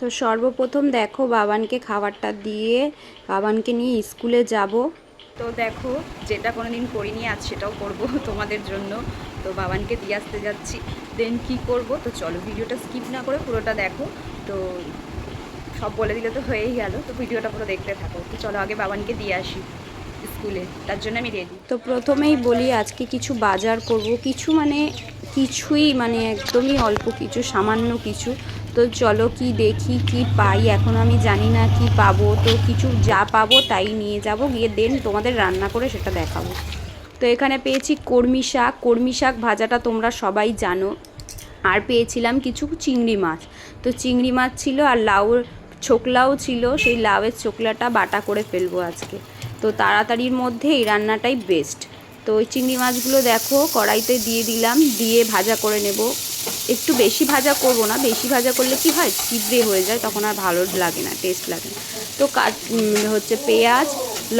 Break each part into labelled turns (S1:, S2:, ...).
S1: তো সর্বপ্রথম দেখো বাবানকে খাবারটা দিয়ে বাবানকে নিয়ে স্কুলে যাব। তো দেখো যেটা কোনো দিন করিনি আজ সেটাও করব তোমাদের জন্য। তো বাবানকে দিয়ে আসতে যাচ্ছি। দেন কি করব? তো চলো ভিডিওটা স্কিপ না করে পুরোটা দেখো। তো সব বলে দিলে তো হয়েই গেল। তো ভিডিওটা পুরো দেখতে থাকো। তো চলো আগে বাবানকে দিয়ে আসি স্কুলে। তার জন্য আমি রেডি তো প্রথমেই বলি আজকে কিছু বাজার করব। কিছু মানে কিছুই মানে একদমই অল্প কিছু সামান্য কিছু। তো চলো কি দেখি, কি পাই? এখন আমি জানি না কি পাবো। তো কিছু যা পাবো তাই নিয়ে যাব। গিয়ে দেন তোমাদের রান্না করে সেটা দেখাবো। তো এখানে পেয়েছি কর্মি শাক। কর্মি শাক ভাজাটা তোমরা সবাই জানো। আর পেয়েছিলাম কিছু চিংড়ি মাছ। তো চিংড়ি মাছ ছিল আর লাউর ছোকলাও ছিল। সেই লাউয়ের ছোকলাটা বাটা করে ফেলব আজকে। তো তাড়াতাড়ির মধ্যে এই রান্নাটাই বেস্ট তো ওই চিংড়ি মাছগুলো দেখো, কড়াইতে দিয়ে দিলাম। দিয়ে ভাজা করে নেব। একটু বেশি ভাজা করব না, বেশি ভাজা করলে কি হয়? চিবড়ে হয়ে যায়, তখন আর ভালো লাগে না টেস্ট লাগে না। তো কাট হচ্ছে পেঁয়াজ,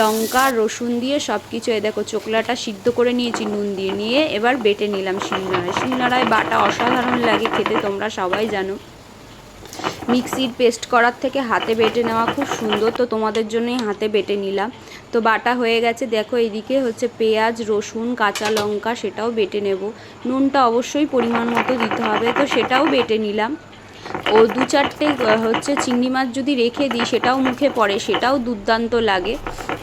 S1: লঙ্কা, রসুন দিয়ে সব কিছু এ দেখো চোকলাটা সিদ্ধ করে নিয়েছি, নুন দিয়ে নিয়ে এবার বেটে নিলাম শিলনোড়ায় শিলনোড়ায় বাটা অসাধারণ লাগে, খেতে তোমরা সবাই জানো। মিক্সির পেস্ট করার থেকে হাতে বেটে নেওয়া খুব সুন্দর। তো তোমাদের জন্যই হাতে বেটে নিলাম। তো বাটা হয়ে গেছে। দেখো এইদিকে হচ্ছে পেঁয়াজ, রসুন, কাঁচা লঙ্কা সেটাও বেটে নেব। নুনটা অবশ্যই পরিমাণ মতো দিতে হবে। তো সেটাও বেটে নিলাম। ও দু চারটে হচ্ছে চিংড়ি মাছ যদি রেখে দিই, সেটাও মুখে পড়ে, সেটাও দুর্দান্ত লাগে।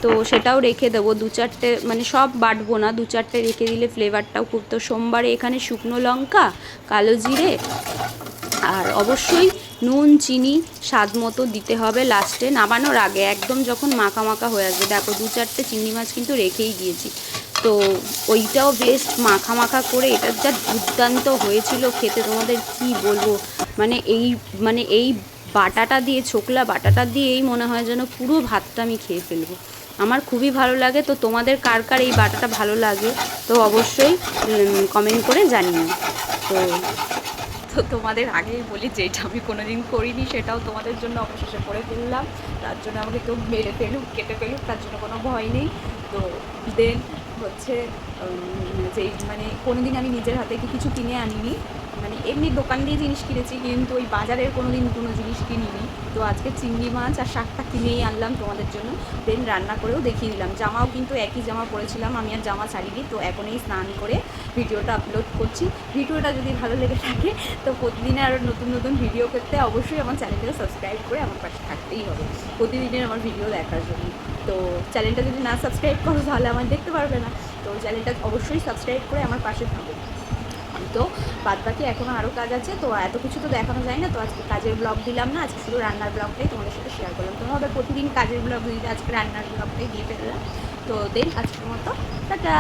S1: তো সেটাও রেখে দেবো। দু চারটে মানে সব বাটবো না। দু চারটে রেখে দিলে ফ্লেভারটাও খুব। তো সোমবারে এখানে শুকনো লঙ্কা, কালো জিরে আর অবশ্যই নুন, চিনি স্বাদ মতো দিতে হবে লাস্টে, নামানোর আগে একদম যখন মাখা মাখা হয়ে আসবে। দেখো, দু চারটে চিংড়ি মাছ কিন্তু রেখেই গিয়েছি তো ওইটাও বেস্ট মাখা মাখা করে এটা যা দুর্দান্ত হয়েছিল খেতে, তোমাদের কি বলব? মানে এই মানে এই বাটাটা দিয়ে, ছোকলা বাটাটা দিয়েই মনে হয় যেন পুরো ভাতটা আমি খেয়ে ফেলব। আমার খুবই ভালো লাগে। তো তোমাদের কার কার এই বাটাটা ভালো লাগে, তো অবশ্যই কমেন্ট করে জানিও। তো তো তোমাদের আগেই বলি, যেটা আমি কোনোদিন করিনি, সেটাও তোমাদের জন্য অবশেষে করে ফেললাম। তার জন্য আমাকে কেউ মেরে ফেলুক, কেটে ফেলুক, তার জন্য কোনো ভয় নেই। তো দেন হচ্ছে যে মানে কোনোদিন আমি নিজের হাতে কিছু কিনে আনিনি মানে এমনি দোকান দিয়ে জিনিস কিনেছি, কিন্তু ওই বাজারের কোনো দিন কোনো জিনিস কিনিনি। তো আজকে চিংড়ি মাছ আর শাকটা কিনেই আনলাম তোমাদের জন্য। দেন রান্না করেও দেখিয়ে দিলাম। জামাও কিন্তু একই জামা পরেছিলাম, আমি আর জামা ছাড়িনি। তো এখনই স্নান করে ভিডিওটা আপলোড করছি। ভিডিওটা যদি ভালো লেগে থাকে, তো প্রতিদিনে আরও নতুন নতুন ভিডিও করতে অবশ্যই আমার চ্যানেলটাকে সাবস্ক্রাইব করে আমার পাশে থাকতেই হবে। প্রতিদিনের আমার ভিডিও দেখার জন্য। তো চ্যানেলটা যদি না সাবস্ক্রাইব করো, তাহলে আমার দেখতে পারবে না। তো চ্যানেলটা অবশ্যই সাবস্ক্রাইব করে আমার পাশে থাকবে তো বাদ বাকি এখনও আরও কাজ আছে, তো এত কিছু তো দেখানো যায় না, তো আজকে কাজের ব্লগ দিলাম না, আজকে শুধু রান্নার ব্লগটাই তোমাদের সাথে শেয়ার করলাম। হবে প্রতিদিন কাজের ব্লগ দিয়ে আজকে রান্নার ব্লগটাই দিয়ে ফেললাম। তো দেন আজকের মতো, টাটা!